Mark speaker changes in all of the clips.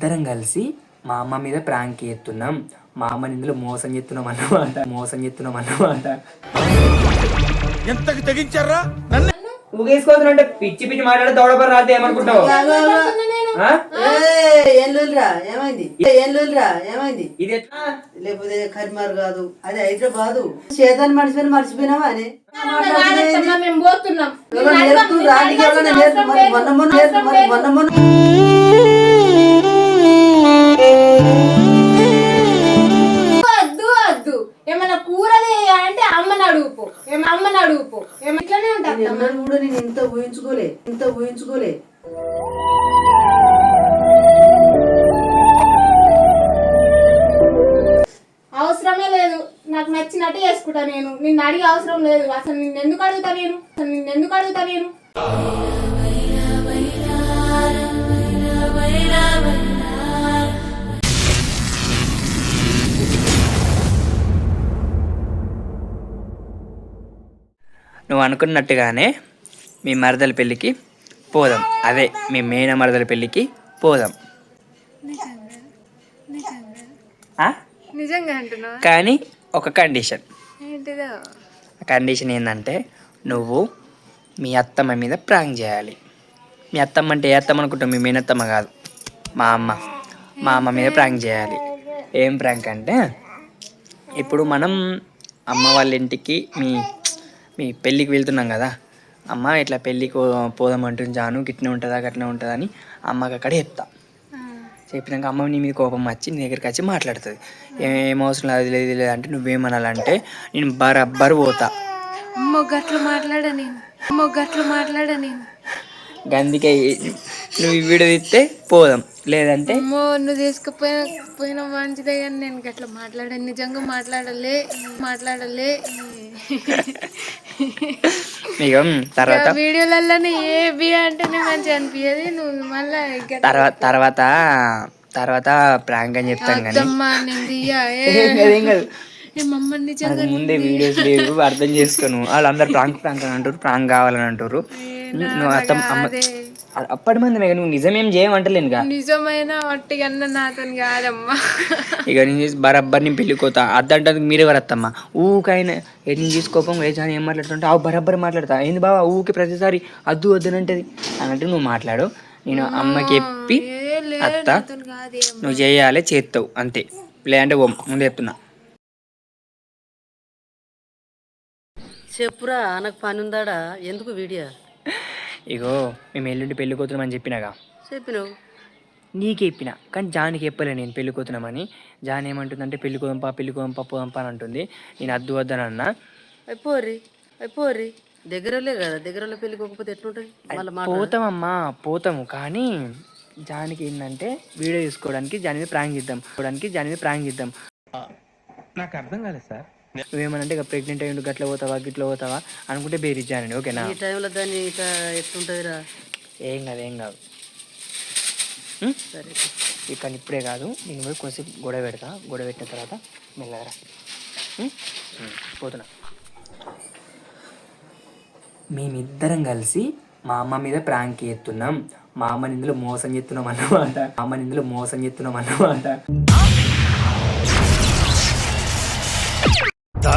Speaker 1: మేమిద్దరం కలిసి మా అమ్మ మీద ప్రాంక్ చేస్తున్నాం. మా అమ్మని ఇందులో మోసం చేస్తున్నాం అన్నమాట. మోసం చేస్తున్నాం అన్నమాట.
Speaker 2: ఎంతకు తెగించారా? నన్ను
Speaker 1: ఊగేసుకోవద్దు పిచ్చి పిచ్చి మాట్లాడి దౌడపడి రాతే ఏమనుకుంటావు? ఆ?
Speaker 3: ఏం లోలురా ఏమైంది? ఏం? లోలురా ఏమైంది?
Speaker 1: ఇది ఎట్లా?
Speaker 3: లేకపోతే కరిమారు కాదు అది హైదరాబాదు. చేతాన్ని మర్చిపోయిన మర్చిపోయినావా అని మొన్న మొన్న మొన్న మొన్న
Speaker 4: వద్దు వద్దు. ఏమన్నా కూరలు అంటే అమ్మని అడుగుపో. ఏమో అమ్మని అడుగుపో. ఏమో ఇట్లనే ఉంటాను
Speaker 3: ఎన్నడూ కూడా నేను ఇంత ఊహించుకోలే ఇంత ఊహించుకోలే.
Speaker 4: అవసరమే లేదు. నాకు నచ్చినట్టు చేసుకుంటా నేను. నిన్ను అడిగే అవసరం లేదు. అసలు నిన్ను ఎందుకు అడుగుతా నేను? అసలు నిన్ను ఎందుకు అడుగుతా నేను?
Speaker 1: నువ్వు అనుకున్నట్టుగానే మీ మరదల పెళ్ళికి పోదాం. అదే మీ మేన మరదల పెళ్ళికి పోదాం?
Speaker 5: నిజంగా?
Speaker 1: కానీ ఒక కండిషన్. కండిషన్ ఏంటంటే నువ్వు మీ అత్తమ్మ మీద ప్రాంక్ చేయాలి. మీ అత్తమ్మ అంటే ఏ అత్తమ్మ అనుకుంటావు? మీ మేనత్తమ్మ కాదు. మా అమ్మ. మా అమ్మ మీద ప్రాంక్ చేయాలి. ఏం ప్రాంక్ అంటే ఇప్పుడు మనం అమ్మ వాళ్ళ ఇంటికి మీ మీ పెళ్ళికి వెళ్తున్నాం కదా. అమ్మ ఇట్లా పెళ్ళికి పోదామంటుంది జాను గిట్నే ఉంటుందా గట్నే ఉంటుందా అని అమ్మకి అక్కడ చెప్తా. చెప్పినాక అమ్మ నీ మీద కోపం వచ్చి నీ దగ్గరికి వచ్చి మాట్లాడుతుంది. ఏం అవసరం లేదు అది లేదు లేదు అంటే నువ్వేమనాలంటే నేను బరబ్బరు పోతా.
Speaker 5: అమ్మో గట్లు మాట్లాడా నేను. మాట్లాడా
Speaker 1: అందుకే నువ్వు ఈ వీడియో పోదాం. లేదంటే
Speaker 5: అమ్మో నువ్వు తీసుకుపోయిన పోయిన మంచిదే కానీ నేను గట్ల మాట్లాడాను. నిజంగా మాట్లాడలే మాట్లాడలే.
Speaker 1: తర్వాత
Speaker 5: వీడియోలలోనే ఏ బి అంటేనే మంచిగా అనిపించేది నువ్వు మళ్ళా
Speaker 1: తర్వాత తర్వాత తర్వాత ప్రాంక్ అని చెప్తాను కానీ.
Speaker 5: నేను
Speaker 1: ముందే వీడియోస్ లేవు అర్థం చేసుకోను. వాళ్ళందరూ ప్రాంక్ ప్రాంక్ అని అంటారు ప్రాంక్ కావాలని అంటారు. నువ్వు అప్పటి మంది నువ్వు నిజమేం చేయమంటలేనుగా
Speaker 5: నిజమైన ఒట్టిగన్న నాతో కాదమ్మా.
Speaker 1: ఇక నేను చేసి బరబ్బర్ నేను పెళ్ళిపోతా అద్దంటే మీరే వరత్తమ్మా. ఊకైనా ఎన్ని తీసుకోపం ఏ జాని ఏం మాట్లాడుతుంటే ఆ బరబ్బర్ మాట్లాడతా. ఏంది బావా ఊకి ప్రతిసారి అద్దు వద్దనంటది అన్నట్టు నువ్వు మాట్లాడు. నేను అమ్మకి చెప్పి అత్త నువ్వు చేయాలి చేస్తావు అంతే. లేదంటే ఓం ముందు చెప్తున్నా.
Speaker 3: చెప్పురా నాకు పని ఉందాడా ఎందుకు వీడియో?
Speaker 1: ఇగో మేము ఎల్లుండి పెళ్ళి కూతున్నామని చెప్పినాగా.
Speaker 3: చెప్పినావు.
Speaker 1: నీకు చెప్పిన కానీ జానికి చెప్పలే నేను పెళ్ళి కూతున్నామని జాన్ ఏమంటుందంటే పెళ్ళి కోదంపా పెళ్ళి కోదంపా పోదంపా అని అంటుంది. నేను అద్దు వద్దని అన్నా.
Speaker 3: అయిపోర్రి అయిపోర్రి. దగ్గరలే కదా దగ్గరలో పెళ్ళికి పోకపోతే ఎట్లుంటది? మళ్ళీ
Speaker 1: పోతామమ్మా పోతాము. కానీ జానికి ఏంటంటే వీడియో తీసుకోవడానికి జాని మీద ప్రాంక్ చేద్దాం. చూడడానికి జాని మీద ప్రాంక్ చేద్దాం.
Speaker 2: నాకు అర్థం కాలేదు సార్.
Speaker 1: నువ్వేమనంటే ఇక ప్రెగ్నెంట్ అయ్యి గట్ల పోతావా గిట్ల పోతావా అనుకుంటే బేరిచ్చానండి ఓకేనా?
Speaker 3: ఈ టైంలో దాన్ని ఇట్లా ఎట్లుంటదిరా?
Speaker 1: ఏం కాదు ఏం కాదు. ఉం? ఇక్కడ ఇప్పుడే కాదు నేను పోయి కొంచెంసేపు గొడవ పెడతా గొడవ పెట్టిన తర్వాత మెల్లగరా పోతున్నా. మేమిద్దరం కలిసి మా అమ్మ మీద ప్రాంక్ చేస్తున్నాం. మా అమ్మని ఇందులో మోసం చేస్తున్నాం అన్నమాట. మా అమ్మని ఇందులో మోసం చేస్తున్నాం అన్నమాట.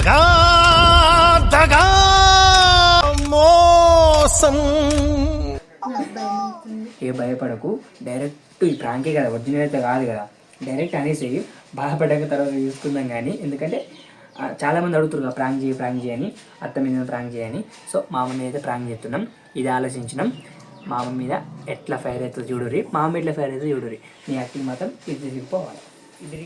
Speaker 2: దగా దగా మోసం.
Speaker 1: ఏ భయపడకు. డైరెక్ట్ ఈ ప్రాంకే కదా ఒరిజినల్ అయితే కాదు కదా. డైరెక్ట్ అనేసి బాధపడ్డాక తర్వాత చూసుకుందాం కానీ ఎందుకంటే చాలామంది చాలా మంది అడుగుతారు కదా ప్రాంక్ చేయి ప్రాంక్ చేయని అత్త మీద ప్రాంక్ చేయని సో మా మమ్మీ అయితే ప్రాంక్ చేస్తున్నాం. ఇది ఆలోచించినాం. మామ మీద ఎట్లా ఫైర్ అవుతుందో చూడురి మామ ఎట్లా ఫైర్ అవుతుంది చూడురి నీ యాక్టింగ్ మాత్రం ఇది తిరిగిపోవాలి ఇది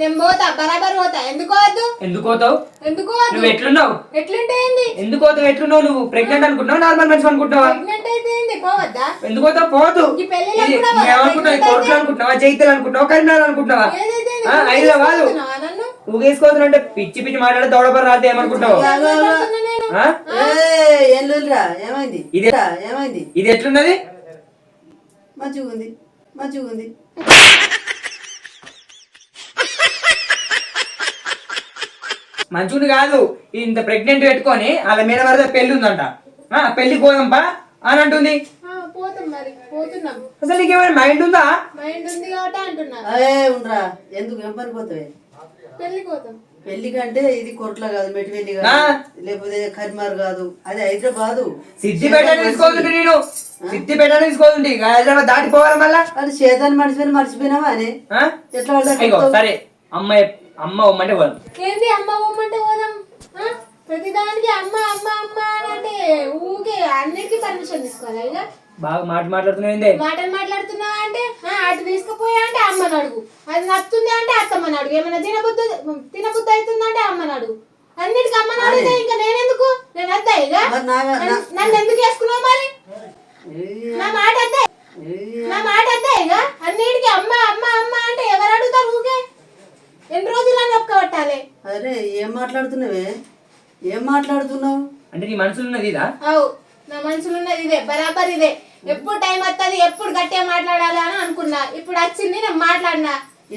Speaker 4: నేను పోతా బరాబర్ పోతా. ఎందుకు వద్దు
Speaker 1: ఎందుకు పోతావు?
Speaker 4: ఎందుకు వద్దు
Speaker 1: నువ్వు ఎట్లున్నావు?
Speaker 4: ఎట్లుంటే ఏంది
Speaker 1: ఎందుకు పోతావు? ఎట్లున్నావు నువ్వు? ప్రెగ్నెంట్ అనుకుంటున్నావు? నార్మల్ మనిషి అనుకుంటున్నావా?
Speaker 4: ప్రెగ్నెంట్ అయితే ఏంది? పోవద్దా?
Speaker 1: ఎందుకు పోతావు? పోదు.
Speaker 4: ఈ పెళ్ళిలో
Speaker 1: ఇది
Speaker 4: కూడా
Speaker 1: నువ్వు ఏమనుకుంటున్నావు? కోర్టులో అనుకుంటున్నావా? జైతలు అనుకుంటున్నావా? కరీంనగర్ అనుకుంటున్నావా?
Speaker 4: ఏదైతే ఏంది?
Speaker 1: ఆ, హైదరాబాదు.
Speaker 4: పోతున్నావా నన్ను?
Speaker 1: ఊగేసుకోవద్దు పిచ్చి పిచ్చి మాట్లాడి దౌడపడి రాతే ఏమనుకుంటావు
Speaker 4: పోతున్నా నేను?
Speaker 1: ఆ?
Speaker 3: ఏం లోలురా ఏమైంది?
Speaker 1: ఇది
Speaker 3: ఏమైంది?
Speaker 1: ఇది ఎట్లున్నది?
Speaker 3: మంచిగా ఉంది మంచిగా ఉంది
Speaker 1: మంచుని కాదు ఇంత ప్రెగ్నెంట్ పెట్టుకొని వాళ్ళ మీద వరద పెళ్ళి ఉందంట. ఆ, పెళ్ళి పోదాంపా అని అంటుంది.
Speaker 4: ఆ, పోతాం మరి పోతున్నాం.
Speaker 1: అసలు నీకేమైనా మైండ్ ఉందా?
Speaker 4: మైండ్ ఉంది కాబట్టి అంటున్నా.
Speaker 3: అదే ఉండరా. ఎందుకు? ఏం పని పోతావే?
Speaker 4: పెళ్ళికి పోతాం.
Speaker 3: పెళ్ళి కంటే ఇది కొట్ల కాదు మెట్టివెల్లి
Speaker 1: ఆ.
Speaker 3: కాదు లేకపోతే కరిమార్ కాదు. అది హైదరాబాదు.
Speaker 1: సిద్దిపేట తీసుకోతుంది నేను. సిద్దిపేట తీసుకోతుంది హైదరాబాద్ దాటిపోవాలి మళ్ళా?
Speaker 3: అది చేతాన్ని మర్చిపోయిన మర్చిపోయినావా అని? ఎట్లా?
Speaker 1: సరే. అమ్మ అమ్మ ఉమ్మంటే పోదాం.
Speaker 4: ఏంటి అమ్మ బొమ్మంటే పోదాం? ప్రతిదానికి అమ్మ అమ్మ అమ్మ అని అంటే ఊకే అన్నిటికీ పర్మిషన్ తీసుకోవాలి ఇక
Speaker 1: బాగా మాట మాట్లాడుతున్నావు
Speaker 4: మాటలు మాట్లాడుతున్నావా అంటే అటు తీసుకుపోయా అంటే అమ్మని అడుగు. అది నచ్చుతుంది అంటే అత్తమ్మని అడుగు. ఏమైనా తినబుద్ధి తినబుద్ధి అవుతుంది అంటే అమ్మని అడుగు. అన్నిటికీ అమ్మని అడిగితే ఇంకా నేనెందుకు? నేను అద్దా ఇక
Speaker 3: మరి నా-
Speaker 4: నన్ను- ఎందుకు వేసుకున్నావు మరి? నా మాట
Speaker 3: ఏయ్,
Speaker 4: నా మాట ఇక అన్నిటికీ అమ్మ అమ్మ అమ్మ అంటే ఎవరు అడుగుతారు ఊకే ఎన్ని రోజులు అని ఒక్కబట్టాలి
Speaker 3: అరే ఏం మాట్లాడుతున్నావే? ఏం మాట్లాడుతున్నావు?
Speaker 1: అంటే నీ మనసులో ఉన్నది ఇదా?
Speaker 4: అవు నా మనసులో ఉన్నది ఇదే బరాబర్ ఇదే. ఎప్పుడు టైం వస్తుంది ఎప్పుడు గట్టిగా మాట్లాడాలి అని అనుకున్నా. ఇప్పుడు వచ్చింది నేను మాట్లాడినా.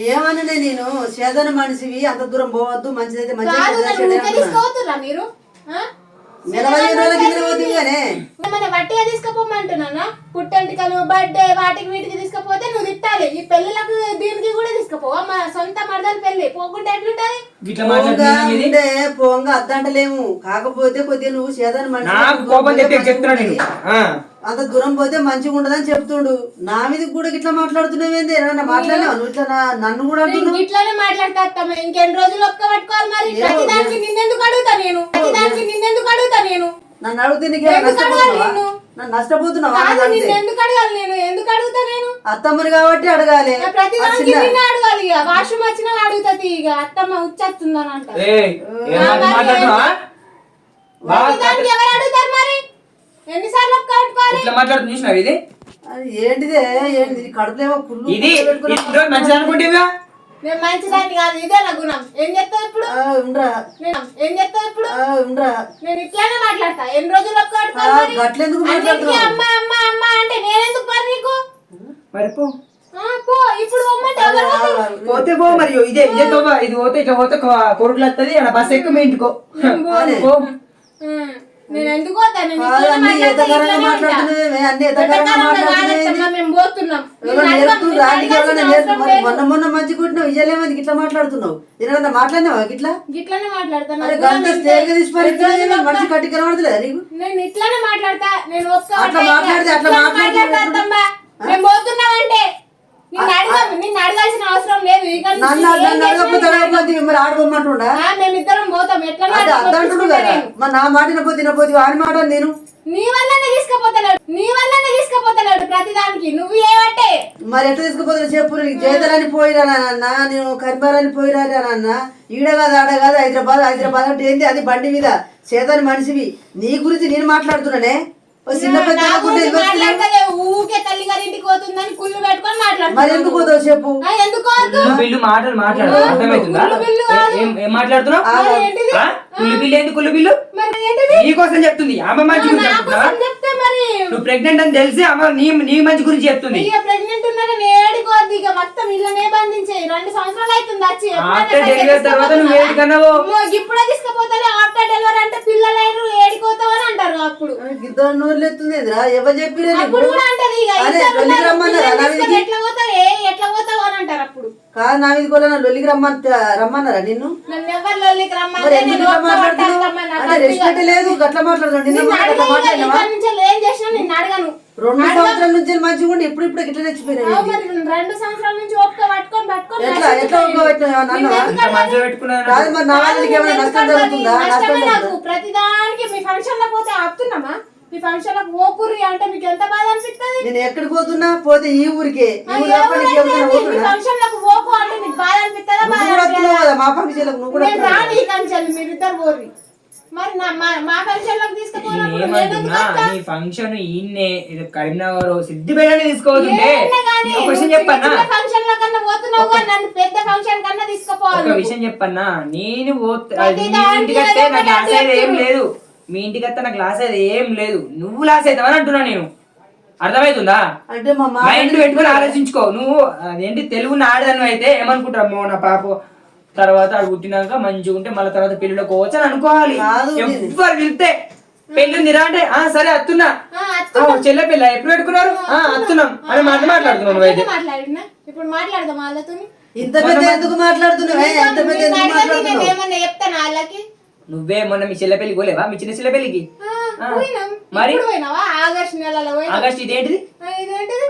Speaker 3: ఏమననే నేను చేదన మనిషివి అంత దూరం పోవద్దు మంచిదైతే.
Speaker 4: తీసుకోవద్దురా మీరు మన వట్టిగా తీసుకుపోమంటున్నానా పుట్టంటికలు బర్త్డే వాటికి వీటికి తీసుకపోతే నువ్వు తిట్టాలి. ఈ పెళ్ళిళ్ళకు దీనికి కూడా తీసుకుపోవా మా సొంత మరదల పెళ్ళి పోకుంటే ఎట్లుంటది?
Speaker 1: గిట్లా
Speaker 3: పోంగా అద్దంటలేము. కాకపోతే కొద్దిగా నువ్వు చేదన
Speaker 1: కోపం తెప్పి చెప్తున్నా నేను. ఆ.
Speaker 3: అంత దూరం పోతే మంచిగా ఉండదని చెప్తుండు. నా మీద కూడా ఇట్లా మాట్లాడుతున్నావేంది ఏమన్నా మాట్లాడినావు? నువ్వు ఇట్లా నన్ను కూడా అంటున్నావు?
Speaker 4: ఇట్లానే మాట్లాడతా ఇంకెన్ని రోజులు ఒక్క పట్టుకోవాలి మరి? ప్రతిదానికి నిన్నెందుకు అడుగుతా నేను? ప్రతిదానికి నిన్నెందుకు అడుగుతా నేను?
Speaker 3: నన్ను అడిగితే
Speaker 4: అడగాలి
Speaker 3: నష్టపోతున్నావా?
Speaker 4: నిన్ను?
Speaker 3: నష్టపోతున్నావా?
Speaker 4: ఎందుకు అడగాలి నేను? ఎందుకు అడుగుతా నేను?
Speaker 3: అత్తమ్మని కాబట్టి అడగాలి.
Speaker 4: ప్రతిదానికి
Speaker 3: చిన్న-
Speaker 4: నిన్నే అడగాలి ఇక. వాష్రూమ్ వచ్చినా అడుగుతుంది ఇక అత్తమ్మ ఉచ్చేస్తుందని అంట. ఎవరు అడుగుతారు? ఎన్నిసార్లు
Speaker 1: ఇట్లా చూసినావు ఇది?
Speaker 3: అది ఏంటిదే? ఏంటి కడుపులేమో కుళ్ళు
Speaker 1: ఇది
Speaker 3: కుళ్ళు పెట్టుకుని-
Speaker 1: ఇది రోజు మంచిది అనుకుంటేగా
Speaker 4: నేను మంచిదాన్ని కాదు ఇదే నా గుణం. ఏం చెప్తావు ఇప్పుడు?
Speaker 3: ఆ, ఉండరా.
Speaker 4: నేను ఏం చెప్తావు ఇప్పుడు?
Speaker 3: ఆ, ఉండరా.
Speaker 4: నేను ఇట్లానే మాట్లాడతా. ఎన్ని రోజులు?
Speaker 3: గట్లెందుకు మాట్లాడుతున్నావు?
Speaker 4: అమ్మ అమ్మ అమ్మ అంటే నేనెందుకు నీకు?
Speaker 1: మరి పో? పోతే పో మరి. ఇదే ఇదే ఇది పోతే ఇట్లా పోతే కొ- కొరుకులు వస్తుంది బస్ ఎక్కువ మీ ఇంటికో.
Speaker 4: నేను ఎందుకు పోతా నేను
Speaker 3: కాదు,
Speaker 4: ఇట్లానే
Speaker 3: అన్ని
Speaker 4: మాట్లాడతా,
Speaker 3: ఎతకరంగా
Speaker 4: ఇట్లానే ఉంటా.
Speaker 3: మాట్లాడుతున్నావే అన్ని ఎతకరంగా
Speaker 4: ఎతకరంగా
Speaker 3: మాట్లాడుతున్నావేంది?
Speaker 4: కాదమ్మా, మేము పోతున్నాం
Speaker 3: ఎవరో
Speaker 4: నిన్ను అడగ-
Speaker 3: నేర్పుతుర్రా?
Speaker 4: నిన్ను
Speaker 3: నీకు ఎవరైనా
Speaker 4: అడగాల్సిన
Speaker 3: నేర్పు-
Speaker 4: అవసరం
Speaker 3: మరి
Speaker 4: లేదు.
Speaker 3: మొన్న మొన్న మంచి కొట్టినావు ఇయ్యలేమని ఇట్లా మాట్లాడుతున్నావు ఏమన్నా మాట్లాడినావా ఇట్లా
Speaker 4: ఇట్లానే మాట్లాడతా
Speaker 3: అరే
Speaker 4: నాకు
Speaker 3: గంట
Speaker 4: గుణం
Speaker 3: స్టేజ్
Speaker 4: ఇంతే.
Speaker 3: తీసి పరి
Speaker 4: ఎన్ని రోజులు ఒక్క-
Speaker 3: మంచి కట్టి కనబడతలేదా నీకు
Speaker 4: నేను ఇట్లానే మాట్లాడతా నేను
Speaker 3: అట్లా మాట్లాడితే అట్లా
Speaker 4: ఇట్లా
Speaker 3: మాట్లాడితే
Speaker 4: మాట్లాడతా అత్తమ్మా. మేము పోతున్నామంటే నిన్ను అడగ నిన్ను అడగాల్సిన అవసరం లేదు.
Speaker 3: మరి ఆడుకోమంటుండా
Speaker 4: మేమిద్దరం పోతాం. ఎట్లా
Speaker 3: మరి నా మాట వినపోతే వినపోతే వాని మాట నేను?
Speaker 4: నీ వల్లనే తీసుకుపోతలేడు నీ వల్లనే తీసుకుపోతలేడు ప్రతిదానికి. నువ్వు ఏమంటే?
Speaker 3: మరి ఎట్లా తీసుకుపోతున్నా చెప్పు జయదలని పోయిరా నాన్న నేను కరిబారని పోయిరా నాన్న. ఈడ కాదు ఆడ కాదు హైదరాబాద్ హైదరాబాద్ అంటే ఏంది? అది బండి మీద. చేతని మనిషివి. నీ గురించి నేను మాట్లాడుతున్నానే? చిన్న పెద్ద
Speaker 4: ఊకే తల్లి గారి ఇంటికి పోతుందని కుళ్ళు పెట్టుకొని
Speaker 3: మరి ఎందుకు పోతావు చెప్పు?
Speaker 1: మాటలు మాట్లాడు అర్థమవుతుందా. ఏం ఏం మాట్లాడుతున్నావు?
Speaker 4: మరి ఏంటిది?
Speaker 1: ఆ? కుళ్ళు బిల్లు ఏంది కుళ్ళు బిల్లు
Speaker 4: మరి ఏంటిది?
Speaker 1: నీకోసం చెప్తుంది ఆమె మంచి గురించి
Speaker 4: నా
Speaker 1: చెప్తున్నావా
Speaker 4: కోసం చెప్తే మరి.
Speaker 1: నువ్వు ప్రెగ్నెంట్ అని తెలిసి అమ్మ నీ నీ మంచి గురించి చెప్తుంది.
Speaker 4: ఇక ప్రెగ్నెంట్ ఉన్నారని ఏడుకోవద్దు ఇక మొత్తం బంధించే రెండు సంవత్సరాలు అవుతుంది వచ్చి ఎప్పుడైనా
Speaker 1: ఆఫ్టర్
Speaker 4: సరే
Speaker 1: డెలివరీ తర్వాత నువ్వు
Speaker 4: తీసుకుపోతున్నా?
Speaker 1: ఏడికన్నావు
Speaker 4: అమ్మో, ఇప్పుడే తీసుకుపోతానే ఆఫ్టర్ డెలివరీ అంటే పిల్లలైన ఏడిపోతావు అని అంటారు అప్పుడు.
Speaker 3: ఇద్దరు ఎవరు
Speaker 4: అప్పుడు కూడా అంటది ఇక? ఎట్లా పోతావు? ఎట్లా పోతావు అని అంటారు అప్పుడు.
Speaker 3: కాదు నా మీద కూడా లొల్లికి రమ్మని రమ్మన్నారా నిన్ను? రెస్పెక్ట్ లేదు గట్లా
Speaker 4: అడగను.
Speaker 3: రెండు సంవత్సరాల నుంచి మంచిగా ఉండి ఇప్పుడు ఇప్పుడు ఇట్లా
Speaker 4: మరి రెండు సంవత్సరాల నుంచి ఒక్క పట్టుకొని పట్టుకొని
Speaker 3: ఎట్లా. ఎట్లా
Speaker 1: మంచిగా పెట్టుకున్నాను.
Speaker 3: కాదు మరి నా వాళ్ళకి ఏమైనా నష్టం జరుగుతుందా?
Speaker 4: ప్రతిదానికి మీ ఫంక్షన్లో పోతే ఆపుతున్నామా? మీ ఫంక్షన్లో ఓకుర్రి అంటే మీకు ఎంత బాధ అనిపిస్తుంది?
Speaker 3: నేను ఎక్కడికి పోతున్నా? పోతే ఈ ఊరికే. ఈ నీకు
Speaker 4: ఫంక్షన్లకు ఓకు అంటే మీకు బాధ అనిపిస్తుందా? బాధ
Speaker 3: మా ఫంక్షన్లకు నువ్వు కూడా
Speaker 4: రాని ఈ కంచెలు మీరిద్దరు పోర్రి. మరి నా మా- ఫంక్షన్లకు తీసుకుపోయినప్పుడు?
Speaker 1: నీ ఫంక్షన్ ఈయన్నే ఇది కరీంనగర్ సిద్దిపేటనే తీసుకోవద్దుంటే
Speaker 4: నువ్వు
Speaker 1: చెప్పన్నా?
Speaker 4: ఫంక్షన్లో కన్నా పోతున్నావు నన్ను పెద్ద ఫంక్షన్ కన్నా తీసుకుపోవాలి
Speaker 1: ఒక. విషయం చెప్పన్నా? నేను పోతే-
Speaker 4: ప్రతి
Speaker 1: మీ
Speaker 4: దానికి
Speaker 1: ఇంటికి వస్తే
Speaker 4: ఏదో
Speaker 1: నా
Speaker 4: ఒకటి
Speaker 1: క్లాస్ అయితే ఏం. లేదు. మీ ఇంటికి వస్తే నా క్లాస్ అయితే ఏం లేదు. నువ్వు లాస్ అవుతావని అంటున్నా నేను. అర్థమవుతుందా
Speaker 3: అంటే మా
Speaker 1: మైండ్ పెట్టుకొని ఆలోచించుకో. నువ్వు అదేంటి తెలుగు నాడదను అయితే ఏమనుకుంటారమ్మో నా పాప? తర్వాత అది పుట్టినాక మంచిగా ఉంటే మళ్ళీ తర్వాత పెళ్ళిలోకి పోవచ్చు అని అనుకోవాలి. ఎవ్వరు వెళ్తే పెళ్ళి ఉందిరా అంటే ఆ సరే
Speaker 4: అత్తున్నా.
Speaker 1: చెల్లె పిల్ల ఎప్పుడు పెట్టుకున్నారు? ఆ, అత్తున్నాం. అని మాట మాట్లాడుతున్నావు నువ్వైతే
Speaker 4: ఇప్పుడు మాట్లాడదాం వాళ్ళతో
Speaker 3: ఇంత పెద్ద ఎందుకు మాట్లాడుతున్నావే? ఎంత పెద్ద ఎందుకు
Speaker 4: నేను
Speaker 3: మాట్లాడుతున్నావు?
Speaker 4: ఏమన్నా చెప్తాను వాళ్ళకి?
Speaker 1: నువ్వే మొన్న మీ చెల్లె పెళ్ళికి పోలేవా? మీ చిన్న చెల్లె పెళ్ళికి
Speaker 4: ఆ,
Speaker 1: ఆ.
Speaker 4: పోయినాం.
Speaker 1: మరి?
Speaker 4: ఆగస్ట్ నెలలో
Speaker 1: ఆగస్ట్ ఇదేంటిది?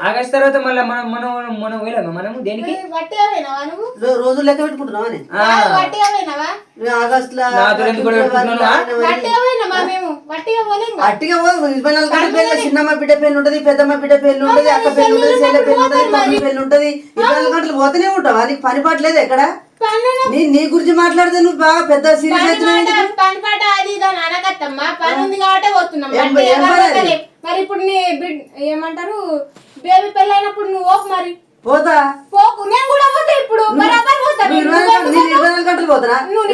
Speaker 1: ఆగస్ట్ తర్వాత మళ్ళీ మనం మనం మనం పోలేమా మనము? దేనికి?
Speaker 4: వట్టిగా పోయినావా నువ్వు?
Speaker 3: రో- రోజులు లెక్క పెట్టుకుంటున్నావా
Speaker 4: పోయినామా
Speaker 3: పెళ్ళి చిన్నమ్మ బిడ్డ పెళ్ళి ఉంటది పెద్దమ్మ బిడ్డ పెళ్ళి ఉంటది అక్క పెళ్ళి ఉంటది చెల్లె పెళ్ళి ఉంటది ఉంటది. ఇరవై నాలుగు గంటలు పోతూనే ఉంటావా? నీకు పని పాటలేదు ఎక్కడ?
Speaker 4: పనులు
Speaker 3: నీ నీ గురించి మాట్లాడితే నువ్వు బాగా పెద్ద సీరియస్
Speaker 4: పని
Speaker 3: అవుతున్నావు
Speaker 4: పని పాట అది ఇది అని అనకత్తమ్మా. పని ఉంది కాబట్టి పోతున్నాం. మరి ఇప్పుడు నీ బిడ్ ఏమంటారు? బేబీ పెళ్ళైనప్పుడు నువ్వు ఓపు మరి.
Speaker 3: పోతా.
Speaker 4: పోకు. నేను కూడా పోతా ఇప్పుడు. బరాబర్ పోతా
Speaker 3: ఇరవై నాలుగు గంటలు- నేను పోతానా?
Speaker 4: నువ్వు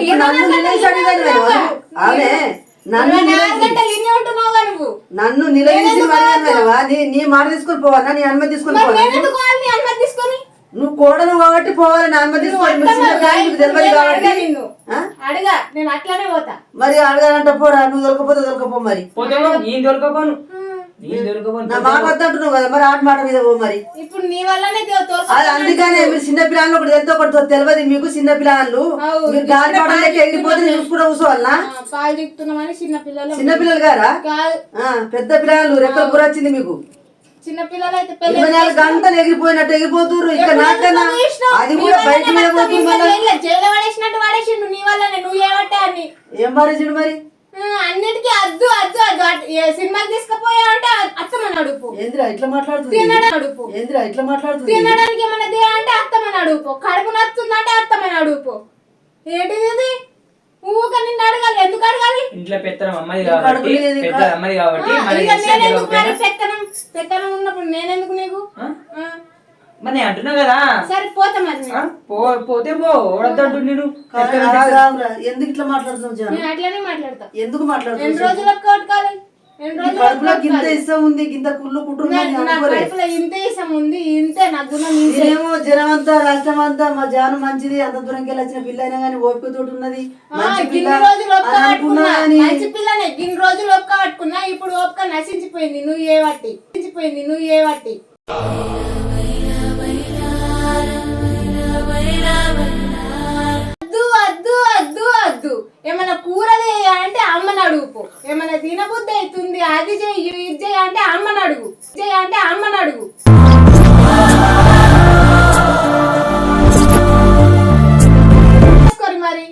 Speaker 3: ఆమె నన్ను నన్ను నిలదీసి నీ మాట తీసుకొని పోవాలా? నీ అనుమతి తీసుకొని పోవాలా
Speaker 4: నేను ఎందుకు వాళ్ళని అనుమతి తీసుకొని
Speaker 3: నువ్వు కోడలు కాబట్టి అనుమతి తెలియదు కాబట్టి.
Speaker 4: అడగా నిన్ను.
Speaker 3: ఆ?
Speaker 4: అడగా నేను అట్లానే పోతా.
Speaker 3: మరి అడగాలంటే పోరా నువ్వు దొరకపోతే దొరకపో మరి.
Speaker 1: నేను దొరకపోను.
Speaker 3: నా మాట కదా మరి ఆట మాట మీద పో మరి.
Speaker 4: ఇప్పుడు నీ వల్లనే తో- తోలుకొని
Speaker 3: అది అందుకనే మీరు చిన్న పిల్లలు ఒకటి తెలితే ఒకటి తెలియదు మీకు చిన్న పిల్లలు. మీరు గాలి పడలేక చూసుకుంటూ కూర్చోవాలనా?
Speaker 4: చిన్న పిల్లలు
Speaker 3: చిన్న పిల్లలు గారా? పెద్ద పిల్లలు రెక్కలు కూర వచ్చింది మీకు.
Speaker 4: చిన్న పిల్లలు అయితే
Speaker 3: ఇరవై నాలుగు గంటలు ఎగిరిపోయినట్టు ఎగిరిపోతుర్రు. ఇక నాకన్నా? అది కూడా బయట మీద పోతుంది మళ్ళా.
Speaker 4: పడేసినట్టు పడేసిండు. నీ వల్లనే నువ్వు ఏమంటే అని
Speaker 3: ఏం మారేసాడు మరి?
Speaker 4: అన్నిటికీ అద్దు అద్దు అద్దు. సినిమాకి తీసుకుపోయా అంటే అత్తమని అడుపు
Speaker 3: ఏందిరా ఇట్లా మాట్లాడుతుంది?
Speaker 4: తినడం అడుపు
Speaker 3: ఏందిరా ఇట్లా మాట్లాడుతుంది?
Speaker 4: తినడానికి ఏమన్నా దే అంటే అత్తమని అడుపు కడుపు నచ్చుందంటే అత్తమని అడుపు ఏంటిది ఊక నిన్ను అడగాలి. ఎందుకు అడగాలి?
Speaker 1: ఇంట్లో పెత్తనం అమ్మది కాబట్టి
Speaker 3: అడుగులేదు, ఇంకా.
Speaker 1: పెద్ద అమ్మది కాబట్టి
Speaker 4: ఆ,
Speaker 1: మనకి
Speaker 4: ఇక
Speaker 1: ఇష్టం
Speaker 4: నేనెందుకు మరి
Speaker 1: తెలియకపోయినా-
Speaker 4: పెత్తనం? పెత్తనం ఉన్నప్పుడు నేనెందుకు నీకు?
Speaker 1: ఆ?
Speaker 4: ఆ,
Speaker 1: మరి నేను అంటున్నా కదా.
Speaker 4: సరే పోతా మరి నేను.
Speaker 1: ఆ, పో పోతే పో ఓడద్దంటు నేను.
Speaker 3: ఎందుకు ఇట్లా మాట్లాడుతున్నావు జాను?
Speaker 4: నేను అట్లనే మాట్లాడతా.
Speaker 3: ఎందుకు
Speaker 4: ఎన్ని
Speaker 3: మాట్లాడుతున్నావు
Speaker 4: రోజులకు కొట్టుకోవాలి ఎన్ని
Speaker 3: నీ
Speaker 4: రోజులకు
Speaker 3: కడుపులో గింత
Speaker 4: కొట్టుకోవాలి?
Speaker 3: ఇష్టం ఉంది గింత కుళ్ళు కుటుంబం
Speaker 4: ఇంతే ఇష్టం ఉంది ఇంతే నా ఇంతే.
Speaker 3: నేనేమో జనం అంతా రాష్ట్రం అంతా మా జాను మంచిది అంత దూరంకి వెళ్ళి వచ్చిన పిల్ల అయినా కానీ ఓపికతోటి ఉన్నది మంచి
Speaker 4: పిల్లనే గిన్ని రోజులు ఒక్క పట్టుకున్నా ఇప్పుడు ఒక్క నశించిపోయింది నువ్వు ఏ వట్టి నశించిపోయింది నువ్వు ఏ వట్టి అద్దు అద్దు అద్దు అద్దు ఏమైనా కూర అంటే అమ్మని అడుగుపో ఏమైనా తినబుద్ధి అవుతుంది అది చెయ్యి ఇది చెయ్యి అంటే అమ్మని అడుగు. చెయ్యి అంటే అమ్మని అడుగు. మరి?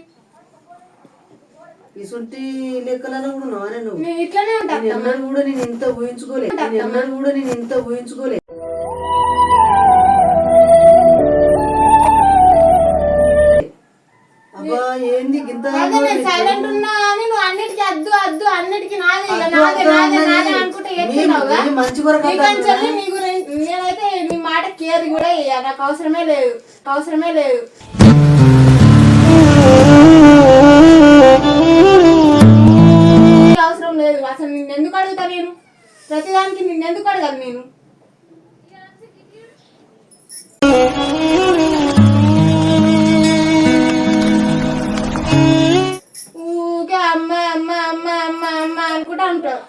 Speaker 3: ఇసుంటి లెక్కలలో కూడా నువ్వు.
Speaker 4: ఇట్లనే ఉంటా
Speaker 3: కూడా నేను ఇంత ఊహించుకోలే. నేను ఎన్నడూ కూడా నేను ఇంత ఊహించుకోలే.
Speaker 4: నేనైతే నీ మాట కేర్ కూడా ఇయ్య నాకు అవసరమే లేదు. అవసరమే లేదు. అవసరం లేదు. అసలు నిన్ను ఎందుకు అడుగుతా నేను? ప్రతిదానికి నిన్ను ఎందుకు అడగాలి నేను?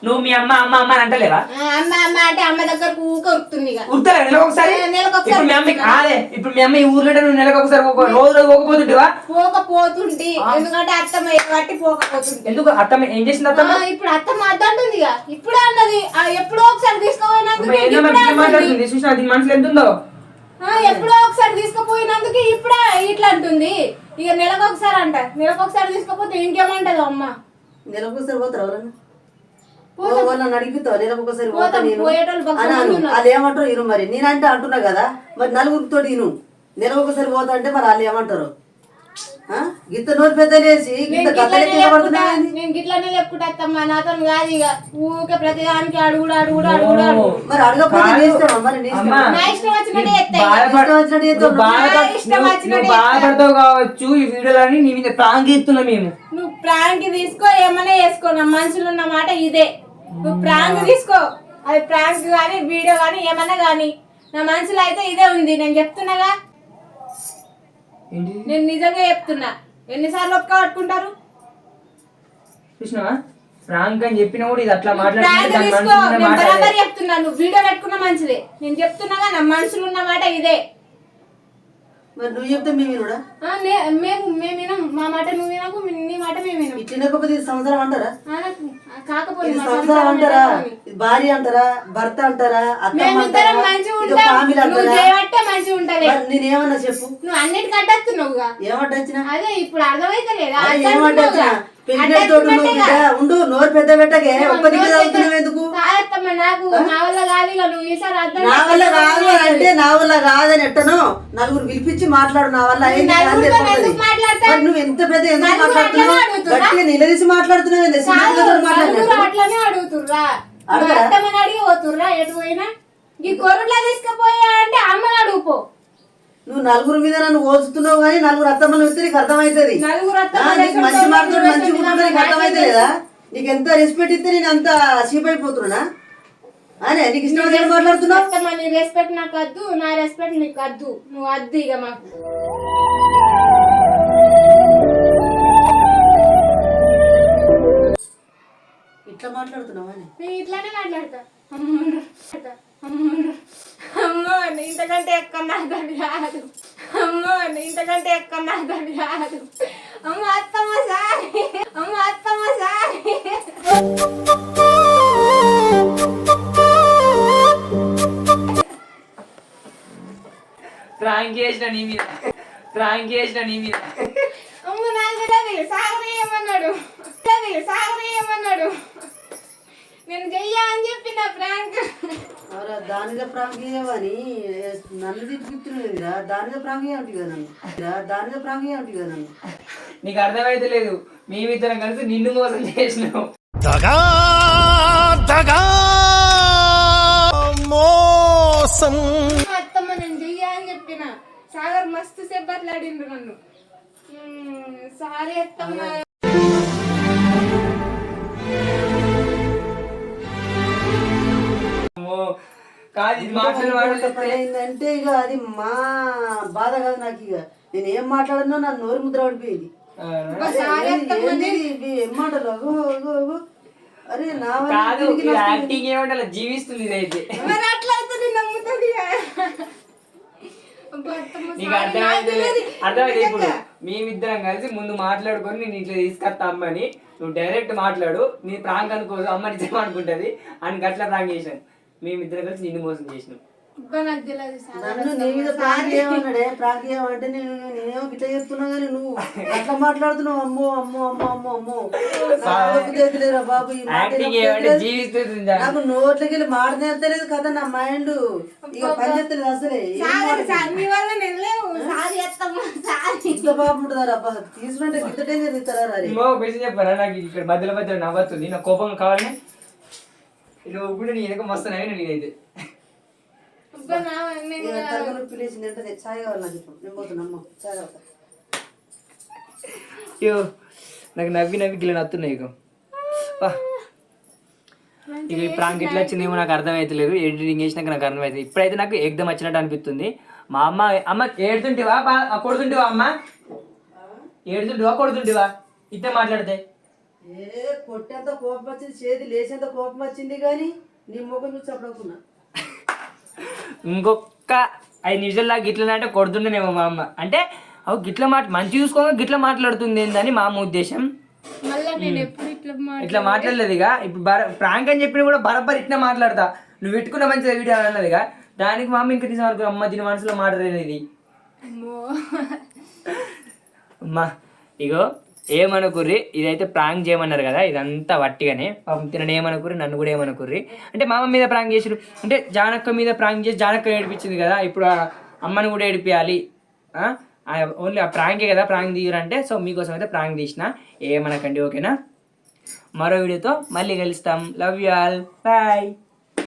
Speaker 1: నువ్వు మీ అమ్మ అమ్మ అమ్మ అని అంటలేవా?
Speaker 4: అమ్మ అమ్మ అంటే అమ్మ ఊకే ఉరుకుతుంది ఇక.
Speaker 1: నెలకు ఒకసారి
Speaker 4: ఏ, నెలకు ఒకసారి
Speaker 1: ఇప్పుడు మీ అమ్మ అదే ఇప్పుడు మీ అమ్మ ఈ ఊర్లో నువ్వు నెలకు ఒకసారి ఒక రోజు రోజు పోకపోతుంటివా?
Speaker 4: పోకపోతుంటి. ఎందుకంటే అత్తమ్మ కాబట్టి పోకపోతుంటి.
Speaker 1: ఎందుకు? అత్తమ్మ ఏం చేసింది అత్తమ్మ?
Speaker 4: ఆ, ఇప్పుడు అత్తమ్మ అద్దంటుంది ఇక. ఇప్పుడే అన్నది. ఆ, ఎప్పుడో ఒకసారి తీసుకుపోయినందుకు
Speaker 1: అమ్మ ఏందో
Speaker 4: ఇప్పుడే
Speaker 1: మరి
Speaker 4: అంటుంది.
Speaker 1: మాట్లాడుతుంది? చూసిన దీని మనసులో ఎంత ఉందో?
Speaker 4: ఆ, ఎప్పుడో ఒకసారి తీసుకుపోయినందుకు ఇప్పుడే ఇట్లా అంటుంది. ఇక నెలకు ఒకసారి అంట. నెలకు ఒకసారి తీసుకపోతే ఇంకేమంటది అమ్మ?
Speaker 3: నెలకు ఒకసారి పోతారు ఎవరన్నా? వాళ్ళని అడిగితావు పోతా
Speaker 4: పోతాం,
Speaker 3: నేను
Speaker 4: పోయేటోళ్ళు భక్తులు
Speaker 3: అని అను.
Speaker 4: ఉన్నారు.
Speaker 3: వాళ్ళు ఏమంటారు? ఇరు మరి. నేనంటే అంటున్నా కదా. మరి నలుగురితో ఇను. నెలకు ఒకసారి పోతా అంటే మరి వాళ్ళు ఏమంటారు? ఆ? గింత నోరు పెద్ద లేచి గింత
Speaker 4: నేను గిట్లనే? నేను అత్తమ్మ. నాతో కాదు ఇక. ఊకే ప్రతిదానికి అడుగుడు అడుగుడు అడుగుడు అడుగుడు.
Speaker 3: మరి అడగకపోతే
Speaker 1: బాధపడతావు కావచ్చు ఈ వీడియోలని నీ మీద ప్రాంక్ ఇస్తున్నా మేము.
Speaker 4: నువ్వు ప్రాంక్ తీసుకో ఏమన్నా చేసుకో నా మనసులో ఉన్న మాట ఇదే. నువ్వు ప్రాంక్ తీసుకో. అది ప్రాంక్ కానీ వీడియో కానీ ఏమన్నా కానీ నా మనసులో అయితే ఇదే ఉంది. నేను చెప్తున్నాగా?
Speaker 1: ఏంటి
Speaker 4: నేను నిజంగా చెప్తున్నా. ఎన్నిసార్లు ఒక్క పట్టుకుంటారు
Speaker 1: చూసినావా? ఫ్రాంక్ అని చెప్పినా కూడా ఇది అట్లా మాట్లాడుతుంటే
Speaker 4: ప్రాంక్
Speaker 1: దాని
Speaker 4: తీసుకో.
Speaker 1: మనసులో ఉన్న
Speaker 4: నేను
Speaker 1: మాట అదే.
Speaker 4: బరాబర్ చెప్తున్నా. నువ్వు వీడియో పెట్టుకున్న మంచిదే. నేను చెప్తున్నాగా నా మనసులో ఉన్న మాట ఇదే.
Speaker 3: మరి నువ్వు చెప్తే మేము వినుడా?
Speaker 4: మేము మేము వినం. మా మాట నువ్వు వినకు నీ మాట మేము వినం
Speaker 3: ఇట్టినకపోతే ఇది సంవత్సరం అంటారా?
Speaker 4: కాకపోతే
Speaker 3: ఇది సంసారం అంటారా? ఇది భార్య అంటారా? భర్త అంటారా? అత్తమ్మ
Speaker 4: మేమిద్దరం మంచిగా ఉంటాం. నువ్వు చేయబట్టే మంచిగా
Speaker 3: మరి నేనేమన్నా చెప్పు?
Speaker 4: నువ్వు అన్నిటికీ అడ్డొస్తున్నావుగా
Speaker 3: ఏమంటొచ్చినా
Speaker 4: అదే ఇప్పుడు అర్థమైతలేదా?
Speaker 3: అది ఏమంటొచ్చినా ఉండు నోరు పెద్ద ఒక్క ఎందుకు?
Speaker 4: నాకు నా వల్ల కాదు
Speaker 3: నా వల్ల కాదు అంటే నా వల్ల కాదని ఎట్టను నలుగురు పిలిపించి మాట్లాడు నా వల్ల నువ్వు ఎంత పెద్ద ఎందుకు మాట్లాడుతున్నావు? గట్టిగా నిలదీసి మాట్లాడుతున్నావు.
Speaker 4: అట్లనే అడుగుతుర్రా.
Speaker 3: అడగరా?
Speaker 4: అత్తమ్మని అడిగి పోతుర్రా ఎటు పోయినా? ఈ గొర్రెలా తీసుకుపోయా అంటే అమ్మని అడుగుపో.
Speaker 3: నువ్వు నలుగురు మీద నన్ను పోల్చుతున్నావు కానీ నలుగురు అత్తమ్మలు వస్తే నీకు అర్థమవుతుంది. మంచి
Speaker 4: వేసుకుంటే
Speaker 3: మాటలు
Speaker 4: నలుగురు
Speaker 3: మంచి గుర్తుంటే నీకు
Speaker 4: నాకేం
Speaker 3: అర్థమైతే లేదా. నీకు ఎంత రెస్పెక్ట్ ఇస్తే నేను అంత చీప్ అయిపోతున్నా అనే నీకు ఇష్టం మాట్లాడుతున్నావు?
Speaker 4: నీ రెస్పెక్ట్ నాకు వద్దు నా రెస్పెక్ట్ నీకు వద్దు. నువ్వు వద్దు ఇక మాకు.
Speaker 3: ఇట్లా మాట్లాడుతున్నావు
Speaker 4: ఇట్లానే మాట్లాడతా. అమ్మో, ఇంతకంటే ఎక్కువ నాకు రాదు. అమ్మో ఇంతకంటే ఎక్కువ నాకు రాదు. అమ్మ అత్తమ్మ సారి. అమ్మ అత్తమ్మ సారి.
Speaker 1: ప్రాంక్ చేసిన నీ మీద. ప్రాంక్ చేసిన నీ మీద.
Speaker 4: అమ్మ నాకు తెలియదు సాగర్ నేను చెయ్యా అని చెప్పిన ఫ్రాంక్
Speaker 3: అవరా దానిగా ప్రాంక్ చేయవని నన్ను తిట్టుకుతున్నదిరా దానిగా ప్రాంక్ చేయమంటి కదా దానిగా ప్రాంక్ చేయమంటి కదా
Speaker 1: నీకు అర్థమైతే లేదు. మేమిద్దరం కలిసి నిన్ను మోసం
Speaker 2: దగా మోసం.
Speaker 4: అత్తమ్మ నేను చెయ్యా అని చెప్పిన. సాగర్ మస్తు సెబ్బట్లాడిండు నన్ను. సారీ అత్తమ్మ.
Speaker 1: కాదు ఇది
Speaker 3: ఏంటంటే ఇక అది మా బాధ కాదు నాకు ఇక. నేను ఏం మాట్లాడినా నా నోరు ముద్ర పడిపోయింది. ఏం మాటలు? అరే నా
Speaker 1: కాదు యాక్టింగ్ ఏమంటే జీవిస్తుంది ఇదైతే.
Speaker 4: మరి అట్లా అయితే నేను నమ్ముతుంది అబ్బా, అత్తమ్మ,
Speaker 1: నీకు
Speaker 4: sorry,
Speaker 1: అర్థమైతే
Speaker 4: నాకు తెలియదు.
Speaker 1: అర్థమైతే ఇప్పుడు మేమిద్దరం కలిసి ముందు మాట్లాడుకొని నేను ఇట్లా తీసుకొస్తా అమ్మని. నువ్వు డైరెక్ట్ మాట్లాడు. నీ ప్రాంక్ అనుకోదు అమ్మ నిజం అనుకుంటది. అని అట్లా ప్రాంక్ చేసినాం మేమిద్దరం కలిసి నిన్ను మోసం చేసినాం.
Speaker 4: అబ్బా, నాకు తెలియదు సాగర్
Speaker 3: నన్ను నీ మీద ప్రాంక్ చేయమన్నాడే ప్రాంక్ చేయమంటే నేను నేనేమో గిట్ల చెప్తున్నా కానీ నువ్వు అట్లా మాట్లాడుతున్నావు. అమ్మో అమ్మో అమ్మో అమ్మో అమ్మో. నాకు బాబు? ఈ మాట నోట్లకి వెళ్ళి మాట నేర్తలేదు కదా నా మైండ్. ఇక పని చేస్తలేదు అసలే. ఇంత బాబు ఉంటుందా అబ్బా తీసుకుంటే గిట్ట డేంజర్ ఇస్తారా
Speaker 1: చెప్పారా నాకు ఇక్కడ మధ్యలో మధ్యలో నవ్వుతుంది నా కోపం కావాలని నువ్వు ఇప్పుడు నీ వెనక మస్తు నవ్విన నేనైతే.
Speaker 4: నేను
Speaker 3: ఇక నేను
Speaker 1: అయ్యో నాకు నవ్వి నవ్వి గిల్ల నత్తున్నాయి ఇక వా. ఇక ఈ ప్రాంక్ ఎట్లా వచ్చిందేమో నాకు అర్థమైతలేదు. ఎడిటింగ్ చేసినాక నాకు అర్థమైతుంది ఇప్పుడైతే నాకు ఎగ్దం వచ్చినట్టు అనిపిస్తుంది. మా అమ్మ అమ్మ ఏడుతుంటివా బా ఆ, కొడుతుంటివా అమ్మ. ఏడుతుంటివా కొడుతుంటివా ఇట్టే మాట్లాడితే.
Speaker 3: ఏ కొట్టేంత కోపం వచ్చింది చేతి లేచేంత కోపం వచ్చింది కానీ నీ ముఖం చూసి అప్పుడవుతున్నా
Speaker 1: ఇంకొక ఐదు నిమిషాలు దాకా గిట్ల అంటే కొడుతుండేనేమో మా అమ్మ. అంటే అవు గిట్ల మాట మంచి చూసుకోగా గిట్ల మాట్లాడుతుంది ఏందని మా అమ్మ ఉద్దేశం.
Speaker 4: మళ్ళీ నేను ఎప్పుడు ఇట్లా
Speaker 1: మాట్లాడలేదు ఇక. ఇప్పుడు బర ప్రాంక్ అని చెప్పిన కూడా బరబర్ ఇట్లా మాట్లాడతా. నువ్వు పెట్టుకున్న మంచిది వీడియో అన్నదిగా దానికి మా అమ్మ ఇంకా నిజం అనుకో అమ్మ దీని మనసులో మాట్లాడలేదు ఇది
Speaker 4: అమ్మో.
Speaker 1: అమ్మా ఇగో. ఏమనుకుర్రి? ఇదైతే ప్రాంక్ చేయమన్నారు కదా ఇదంతా వట్టిగానే. పాపం తినని ఏమనుకుర్రి? నన్ను కూడా ఏమనుకుర్రి? అంటే మామ మీద ప్రాంక్ చేసిరు అంటే జానక్క మీద ప్రాంక్ చేసి జానక్క ఏడిపించింది కదా ఇప్పుడు అమ్మను అమ్మని కూడా ఏడిపించాలి ఓన్లీ ఆ ప్రాంకే కదా ప్రాంక్ తీయరంటే సో మీకోసం అయితే ప్రాంక్ తీసిన. ఏమనకండి ఓకేనా? మరో వీడియోతో మళ్ళీ కలుస్తాం. Love you all bye